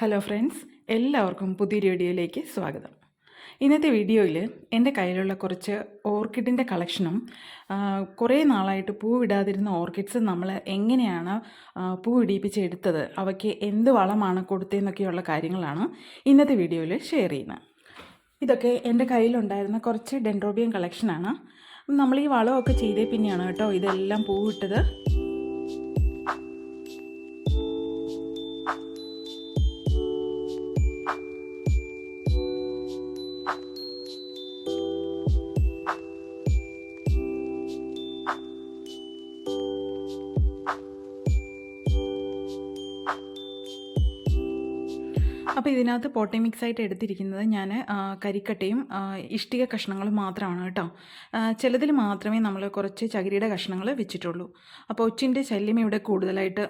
Hello friends എല്ലാവർക്കും പുതിയൊരു വീഡിയോയിലേക്ക് സ്വാഗതം. ഇന്നത്തെ വീഡിയോയിൽ എന്റെ കയ്യിലുള്ള കുറച്ച് ഓർക്കിഡിന്റെ കളക്ഷനും കുറേ നാളായിട്ട് പൂവിടാതിരുന്ന ഓർക്കിഡ്സ് നമ്മൾ എങ്ങനെയാണ് പൂവിടിപ്പിച്ചെടുത്തത് അവയ്ക്ക് എന്ത് വളമാണ് കൊടുത്തതെന്നൊക്കെയുള്ള കാര്യങ്ങളാണ് ഇന്നത്തെ വീഡിയോയിൽ ഷെയർ ചെയ്യുന്നത്. ഇതൊക്കെ എന്റെ കയ്യിലുണ്ടായിരുന്ന കുറച്ച് ഡെൻഡ്രോബിയം കളക്ഷനാണ്. നമ്മൾ ഈ വളമൊക്കെ ചെയ്തേ പിന്നെയാണ് കേട്ടോ ഇതെല്ലാം പൂവിട്ടത് അപ്പോൾ ഇതിനകത്ത് പോട്ടി മിക്സ് ആയിട്ട് എടുത്തിരിക്കുന്നത് ഞാൻ കരിക്കട്ടയും ഇഷ്ടിക കഷ്ണങ്ങളും മാത്രമാണ് കേട്ടോ. ചിലതിൽ മാത്രമേ നമ്മൾ കുറച്ച് ചകിരിയുടെ കഷ്ണങ്ങൾ വെച്ചിട്ടുള്ളൂ. അപ്പോൾ ഒച്ചിന്റെ ശല്യം ഇവിടെ കൂടുതലായിട്ട്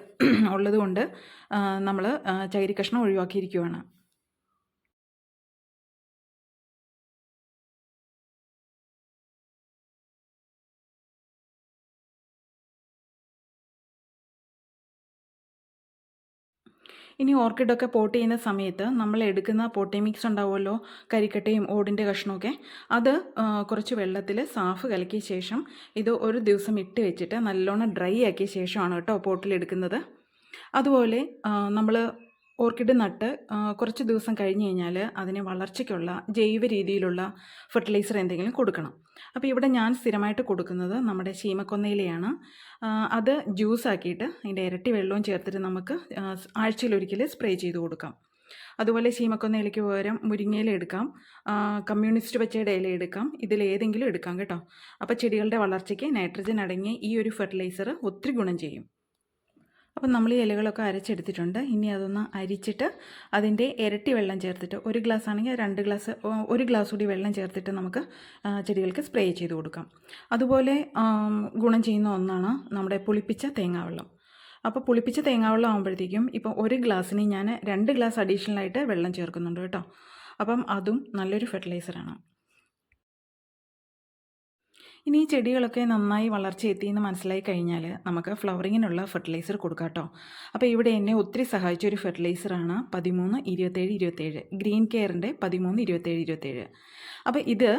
ഉള്ളതുകൊണ്ട് നമ്മൾ ചകിരി കഷ്ണം ഒഴിവാക്കിയിരിക്കുവാണ്. ഇനി ഓർക്കിഡൊക്കെ പോട്ട് ചെയ്യുന്ന സമയത്ത് നമ്മൾ എടുക്കുന്ന പോട്ടി മിക്സ് ഉണ്ടാവുമല്ലോ കരിക്കട്ടയും ഓടിന്റെ കഷ്ണമൊക്കെ അത് കുറച്ച് വെള്ളത്തിൽ സാഫ് കലക്കിയ ശേഷം ഇത് ഒരു ദിവസം ഇട്ട് വെച്ചിട്ട് നല്ലോണം ഡ്രൈ ആക്കിയ ശേഷമാണ് കേട്ടോ പോട്ടിലെടുക്കുന്നത്. അതുപോലെ നമ്മൾ ഓർക്കിഡ് നട്ട് കുറച്ച് ദിവസം കഴിഞ്ഞ് കഴിഞ്ഞാൽ അതിന് വളർച്ചയ്ക്കുള്ള ജൈവ രീതിയിലുള്ള ഫെർട്ടിലൈസർ എന്തെങ്കിലും കൊടുക്കണം. അപ്പോൾ ഇവിടെ ഞാൻ സ്ഥിരമായിട്ട് കൊടുക്കുന്നത് നമ്മുടെ ശീമക്കൊന്നയിലയാണ്. അത് ജ്യൂസ് ആക്കിയിട്ട് അതിന്റെ ഇരട്ടി വെള്ളവും ചേർത്തിട്ട് നമുക്ക് ആഴ്ചയിലൊരിക്കൽ സ്പ്രേ ചെയ്ത് കൊടുക്കാം. അതുപോലെ ശീമക്കൊന്നയിലയ്ക്ക് പകരം മുരിങ്ങയില എടുക്കാം. കമ്മ്യൂണിസ്റ്റ് പച്ചയുടെ ഇല എടുക്കാം. ഇതിലേതെങ്കിലും എടുക്കാം കേട്ടോ. അപ്പോൾ ചെടികളുടെ വളർച്ചയ്ക്ക് നൈട്രജൻ അടങ്ങിയ ഈ ഒരു ഫെർട്ടിലൈസർ ഒത്തിരി ഗുണം ചെയ്യും. അപ്പം നമ്മൾ ഈ ഇലകളൊക്കെ അരച്ചെടുത്തിട്ടുണ്ട്. ഇനി അതൊന്ന് അരിച്ചിട്ട് അതിന്റെ ഇരട്ടി വെള്ളം ചേർത്തിട്ട് ഒരു ഗ്ലാസ് ആണെങ്കിൽ രണ്ട് ഗ്ലാസ് ഒരു ഗ്ലാസ് കൂടി വെള്ളം ചേർത്തിട്ട് നമുക്ക് ചെടികൾക്ക് സ്പ്രേ ചെയ്ത് കൊടുക്കാം. അതുപോലെ ഗുണം ചെയ്യുന്ന ഒന്നാണ് നമ്മുടെ പുളിപ്പിച്ച തേങ്ങാവെള്ളം. അപ്പോൾ പുളിപ്പിച്ച തേങ്ങാവെള്ളം ആകുമ്പോഴത്തേക്കും ഇപ്പോൾ ഒരു ഗ്ലാസ്സിന് ഞാൻ രണ്ട് ഗ്ലാസ് അഡീഷണലായിട്ട് വെള്ളം ചേർക്കുന്നുണ്ട് കേട്ടോ. അപ്പം അതും നല്ലൊരു ഫെർട്ടിലൈസറാണ് ഇനി ഈ ചെടികളൊക്കെ നന്നായി വളർച്ച എത്തിയെന്ന് മനസ്സിലായി കഴിഞ്ഞാൽ നമുക്ക് ഫ്ലവറിങ്ങിനുള്ള ഫെർട്ടിലൈസർ കൊടുക്കാം കേട്ടോ. അപ്പോൾ ഇവിടെ എന്നെ ഒത്തിരി സഹായിച്ച ഒരു ഫെർട്ടിലൈസറാണ് പതിമൂന്ന് ഇരുപത്തേഴ് ഇരുപത്തേഴ്. ഗ്രീൻ കെയറിന്റെ പതിമൂന്ന് ഇരുപത്തേഴ് ഇരുപത്തേഴ്. അപ്പോൾ ഇത്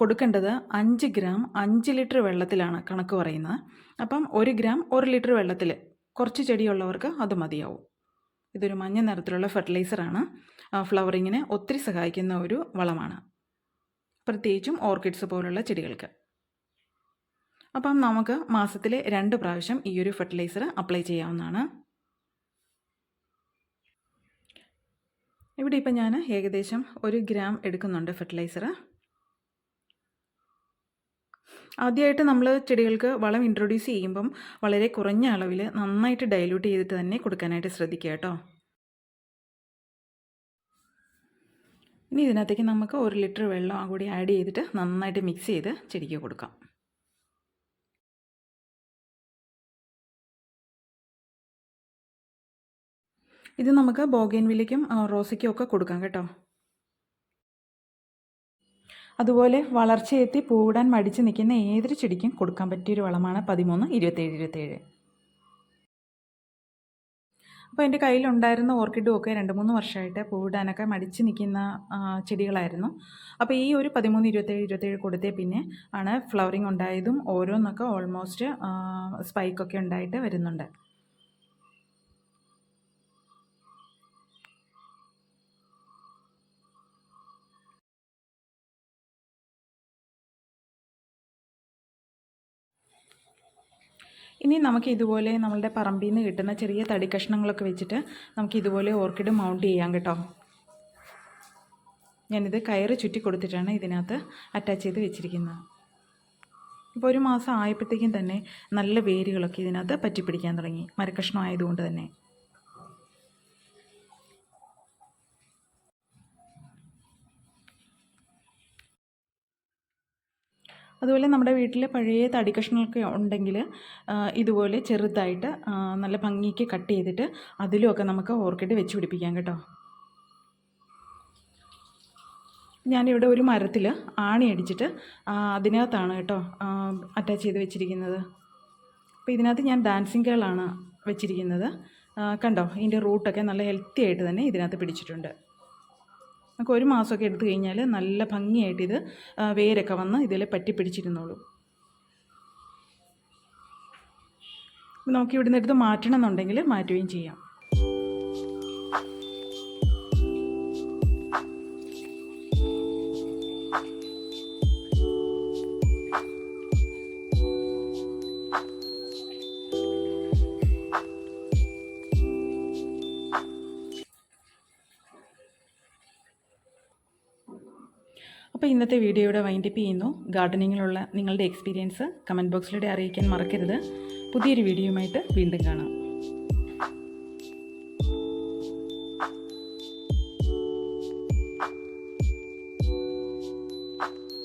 കൊടുക്കേണ്ടത് അഞ്ച് ഗ്രാം അഞ്ച് ലിറ്റർ വെള്ളത്തിലാണ് കണക്ക് പറയുന്നത്. അപ്പം ഒരു ഗ്രാം ഒരു ലിറ്റർ വെള്ളത്തിൽ കുറച്ച് ചെടിയുള്ളവർക്ക് അത് മതിയാവും. ഇതൊരു മഞ്ഞ നിറത്തിലുള്ള ഫെർട്ടിലൈസറാണ് ഫ്ലവറിങ്ങിന് ഒത്തിരി സഹായിക്കുന്ന ഒരു വളമാണ്. പ്രത്യേകിച്ചും ഓർക്കിഡ്സ് പോലുള്ള ചെടികൾക്ക്. അപ്പം നമുക്ക് മാസത്തിൽ രണ്ട് പ്രാവശ്യം ഈ ഒരു ഫെർട്ടിലൈസർ അപ്ലൈ ചെയ്യാവുന്നതാണ്. ഇവിടെ ഇപ്പം ഞാൻ ഏകദേശം ഒരു ഗ്രാം എടുക്കുന്നുണ്ട് ഫെർട്ടിലൈസർ ആദ്യമായിട്ട് നമ്മൾ ചെടികൾക്ക് വളം ഇൻട്രൊഡ്യൂസ് ചെയ്യുമ്പം വളരെ കുറഞ്ഞ അളവിൽ നന്നായിട്ട് ഡൈല്യൂട്ട് ചെയ്തിട്ട് തന്നെ കൊടുക്കാനായിട്ട് ശ്രദ്ധിക്കുക കേട്ടോ. ഇനി ഇതിനകത്തേക്ക് നമുക്ക് ഒരു ലിറ്റർ വെള്ളം കൂടി ആഡ് ചെയ്തിട്ട് നന്നായിട്ട് മിക്സ് ചെയ്ത് ചെടിക്ക് കൊടുക്കാം. ഇത് നമുക്ക് ബോഗൈൻവില്ലയ്ക്കും റോസയ്ക്കും ഒക്കെ കൊടുക്കാം കേട്ടോ. അതുപോലെ വളർച്ചയെത്തി പൂവിടാൻ മടിച്ച് നിൽക്കുന്ന ഏതൊരു ചെടിക്കും കൊടുക്കാൻ പറ്റിയൊരു വളമാണ് പതിമൂന്ന് ഇരുപത്തേഴ് ഇരുപത്തേഴ്. അപ്പോൾ എന്റെ കയ്യിലുണ്ടായിരുന്ന ഓർക്കിഡും ഒക്കെ രണ്ട് മൂന്ന് വർഷമായിട്ട് പൂവിടാനൊക്കെ മടിച്ച് നിൽക്കുന്ന ചെടികളായിരുന്നു. അപ്പോൾ ഈ ഒരു പതിമൂന്ന് ഇരുപത്തേഴ് ഇരുപത്തേഴ് കൊടുത്തേ പിന്നെ ആണ് ഫ്ലവറിങ് ഉണ്ടായതും ഓരോന്നൊക്കെ ഓൾമോസ്റ്റ് സ്പൈക്കൊക്കെ ഉണ്ടായിട്ട് വരുന്നുണ്ട്. ഇനി നമുക്ക് ഇതുപോലെ നമ്മളുടെ പറമ്പിൽ നിന്ന് കിട്ടുന്ന ചെറിയ തടി കഷ്ണങ്ങളൊക്കെ വെച്ചിട്ട് നമുക്ക് ഇതുപോലെ ഓർക്കിഡ് മൗണ്ട് ചെയ്യാം കേട്ടോ. ഞാനിത് കയറ് ചുറ്റി കൊടുത്തിട്ടാണ് ഇതിനകത്ത് അറ്റാച്ച് ചെയ്ത് വെച്ചിരിക്കുന്നത്. ഇപ്പോൾ ഒരു മാസം ആയപ്പോഴത്തേക്കും തന്നെ നല്ല വേരുകളൊക്കെ ഇതിനകത്ത് പറ്റിപ്പിടിക്കാൻ തുടങ്ങി. മരക്കഷ്ണം ആയതുകൊണ്ട് തന്നെ. അതുപോലെ നമ്മുടെ വീട്ടിൽ പഴയ തടി കഷ്ണങ്ങളൊക്കെ ഉണ്ടെങ്കിൽ ഇതുപോലെ ചെറുതായിട്ട് നല്ല ഭംഗിക്ക് കട്ട് ചെയ്തിട്ട് അതിലുമൊക്കെ നമുക്ക് ഓർക്കിഡ് വെച്ച് പിടിപ്പിക്കാം കേട്ടോ. ഞാനിവിടെ ഒരു മരത്തിൽ ആണി അടിച്ചിട്ട് അതിനകത്താണ് കേട്ടോ അറ്റാച്ച് ചെയ്ത് വെച്ചിരിക്കുന്നത്. അപ്പോൾ ഇതിനകത്ത് ഞാൻ ഡാൻസിങ് കേളാണ് വെച്ചിരിക്കുന്നത്. കണ്ടോ ഇതിന്റെ റൂട്ടൊക്കെ നല്ല ഹെൽത്തി ആയിട്ട് തന്നെ ഇതിനകത്ത് പിടിച്ചിട്ടുണ്ട്. നമുക്ക് ഒരു മാസമൊക്കെ എടുത്തു കഴിഞ്ഞാൽ നല്ല ഭംഗിയായിട്ട് ഇത് വേരൊക്കെ വന്ന് ഇതിൽ നമുക്ക് ഇവിടുന്ന് എടുത്ത് മാറ്റണം എന്നുണ്ടെങ്കിൽ മാറ്റുകയും ചെയ്യാം. അപ്പോൾ ഇന്നത്തെ വീഡിയോയുടെ വൈൻഡപ്പ് ചെയ്യുന്നു. ഗാർഡനിങ്ങിലുള്ള നിങ്ങളുടെ എക്സ്പീരിയൻസ് കമന്റ് ബോക്സിലൂടെ അറിയിക്കാൻ മറക്കരുത്. പുതിയൊരു വീഡിയോയുമായിട്ട് വീണ്ടും കാണാം.